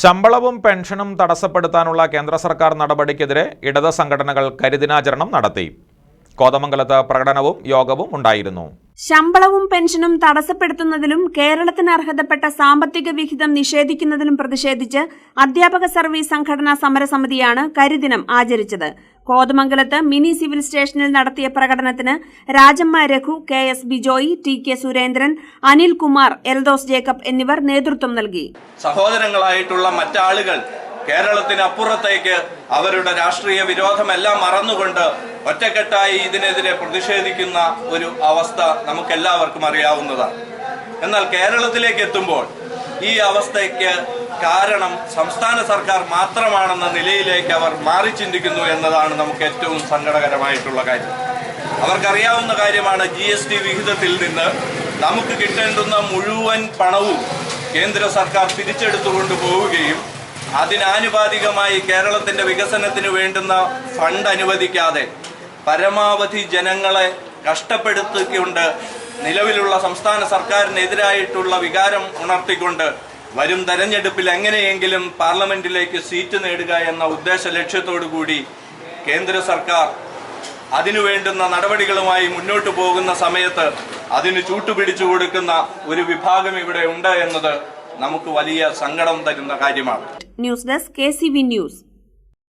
ശമ്പളവും പെൻഷനും തടസ്സപ്പെടുത്താനുള്ള കേന്ദ്ര സർക്കാർ നടപടിക്കെതിരെ ഇടത് സംഘടനകൾ കരിദിനാചരണം നടത്തി. കോതമംഗലത്ത് പ്രകടനവും യോഗവും ഉണ്ടായിരുന്നു. ശമ്പളവും പെൻഷനും തടസ്സപ്പെടുത്തുന്നതിലും കേരളത്തിന് അർഹതപ്പെട്ട സാമ്പത്തിക വിഹിതം നിഷേധിക്കുന്നതിലും പ്രതിഷേധിച്ച് അധ്യാപക സർവീസ് സംഘടനാ സമരസമിതിയാണ് കരിദിനം ആചരിച്ചത്. കോതമംഗലത്ത് മിനി സിവിൽ സ്റ്റേഷനിൽ നടത്തിയ പ്രകടനത്തിന് Rajamma Raghu K S Bijoy T K Surendran Anil Kumar Eldos Jacob എന്നിവർ നേതൃത്വം നൽകി. സഹോദരങ്ങളായിട്ടുള്ള മറ്റാളുകൾ കേരളത്തിന് അപ്പുറത്തേക്ക് അവരുടെ രാഷ്ട്രീയ വിരോധമെല്ലാം മറന്നുകൊണ്ട് ഒറ്റക്കെട്ടായി ഇതിനെതിരെ പ്രതിഷേധിക്കുന്ന ഒരു അവസ്ഥ നമുക്കെല്ലാവർക്കും അറിയാവുന്നതാണ്. എന്നാൽ കേരളത്തിലേക്ക് എത്തുമ്പോൾ ഈ അവസ്ഥയ്ക്ക് കാരണം സംസ്ഥാന സർക്കാർ മാത്രമാണെന്ന നിലയിലേക്ക് അവർ മാറി ചിന്തിക്കുന്നു എന്നതാണ് നമുക്ക് ഏറ്റവും സങ്കടകരമായിട്ടുള്ള കാര്യം. അവർക്കറിയാവുന്ന കാര്യമാണ് ജി എസ് ടി വിഹിതത്തിൽ നിന്ന് നമുക്ക് കിട്ടേണ്ടുന്ന മുഴുവൻ പണവും കേന്ദ്ര സർക്കാർ തിരിച്ചെടുത്തുകൊണ്ട് പോവുകയും അതിനാനുപാതികമായി കേരളത്തിന്റെ വികസനത്തിന് വേണ്ടുന്ന ഫണ്ട് അനുവദിക്കാതെ പരമാവധി ജനങ്ങളെ കഷ്ടപ്പെടുത്തിക്കൊണ്ട് നിലവിലുള്ള സംസ്ഥാന സർക്കാരിനെതിരായിട്ടുള്ള വികാരം ഉണർത്തിക്കൊണ്ട് വരും തെരഞ്ഞെടുപ്പിൽ എങ്ങനെയെങ്കിലും പാർലമെന്റിലേക്ക് സീറ്റ് നേടുക എന്ന ഉദ്ദേശ ലക്ഷ്യത്തോടു കൂടി കേന്ദ്ര സർക്കാർ അതിനു വേണ്ടുന്ന നടപടികളുമായി മുന്നോട്ട് പോകുന്ന സമയത്ത് അതിന് ചൂട്ടുപിടിച്ചു കൊടുക്കുന്ന ഒരു വിഭാഗം ഇവിടെ ഉണ്ട് എന്നത് നമുക്ക് വലിയ സങ്കടം തരുന്ന കാര്യമാണ്. News desk K news